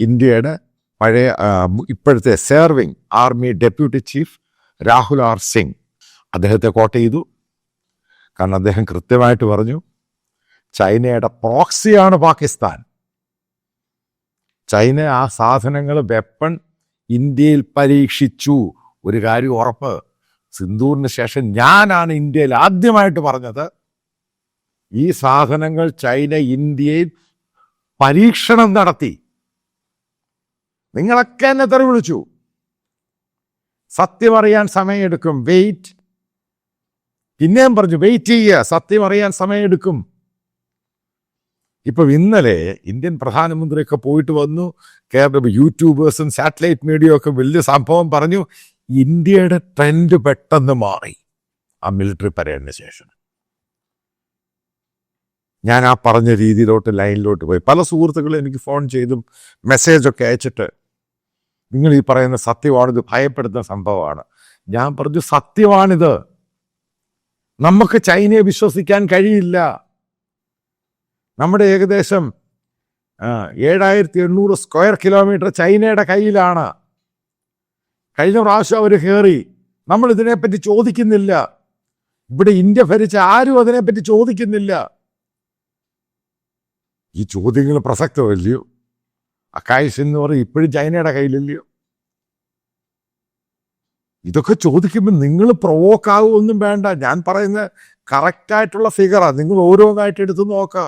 ഇന്ത്യയുടെ പഴയ ഇപ്പോഴത്തെ serving army deputy chief Rahul R Singh. അദ്ദേഹത്തെ കോട്ട് ചെയ്തു. കാരണം അദ്ദേഹം കൃത്യമായിട്ട് പറഞ്ഞു ചൈനയുടെ പ്രോക്സിയാണ് പാകിസ്ഥാൻ. ചൈന ആ സാധനങ്ങൾ വെപ്പൺ ഇന്ത്യയിൽ പരീക്ഷിച്ചു. ഒരു കാര്യം ഉറപ്പ് സിന്ധൂറിന് ശേഷം ഞാനാണ് ഇന്ത്യയിൽ ആദ്യമായിട്ട് പറഞ്ഞത് ഈ സാധനങ്ങൾ ചൈന ഇന്ത്യയിൽ പരീക്ഷണം നടത്തി. നിങ്ങളൊക്കെ എന്നെ തെറി വിളിച്ചു സത്യം അറിയാൻ സമയമെടുക്കും. വെയിറ്റ് പിന്നെയും പറഞ്ഞു വെയിറ്റ് ചെയ്യുക. സത്യം അറിയാൻ സമയമെടുക്കും. ഇപ്പം ഇന്നലെ ഇന്ത്യൻ പ്രധാനമന്ത്രിയൊക്കെ പോയിട്ട് വന്നു. കേരള യൂട്യൂബേഴ്സും സാറ്റലൈറ്റ് മീഡിയ ഒക്കെ വലിയ സംഭവം പറഞ്ഞു. ഇന്ത്യയുടെ ട്രെൻഡ് പെട്ടെന്ന് മാറി. ആ മിലിറ്ററി പരേഡിന് ശേഷം. ഞാൻ ആ പറഞ്ഞ രീതിയിലോട്ട് ലൈനിലോട്ട് പോയി. പല സുഹൃത്തുക്കളും എനിക്ക് ഫോൺ ചെയ്തും മെസ്സേജൊക്കെ അയച്ചിട്ട് നിങ്ങൾ ഈ പറയുന്ന സത്യമാണിത് ഭയപ്പെടുത്തുന്ന സംഭവമാണ്. ഞാൻ പറഞ്ഞു സത്യമാണിത്. നമുക്ക് ചൈനയെ വിശ്വസിക്കാൻ കഴിയില്ല. നമ്മുടെ ഏകദേശം ഏഴായിരത്തി എണ്ണൂറ് സ്ക്വയർ കിലോമീറ്റർ ചൈനയുടെ കയ്യിലാണ്. കഴിഞ്ഞ പ്രാവശ്യം അവർ കയറി നമ്മൾ ഇതിനെപ്പറ്റി ചോദിക്കുന്നില്ല. ഇവിടെ ഇന്ത്യ ഭരിച്ച ആരും അതിനെപ്പറ്റി ചോദിക്കുന്നില്ല. ഈ ചോദ്യങ്ങൾ പ്രസക്തമല്ലയോ? അക്കായസ് എന്ന് പറയും ഇപ്പോഴും ചൈനയുടെ കയ്യിലല്ലയോ? ഇതൊക്കെ ചോദിക്കുമ്പോൾ നിങ്ങൾ പ്രൊവോക്ക് ആകുമൊന്നും വേണ്ട. ഞാൻ പറയുന്ന കറക്റ്റായിട്ടുള്ള ഫിഗറാണ് നിങ്ങൾ ഓരോന്നായിട്ട് എടുത്ത് നോക്കുക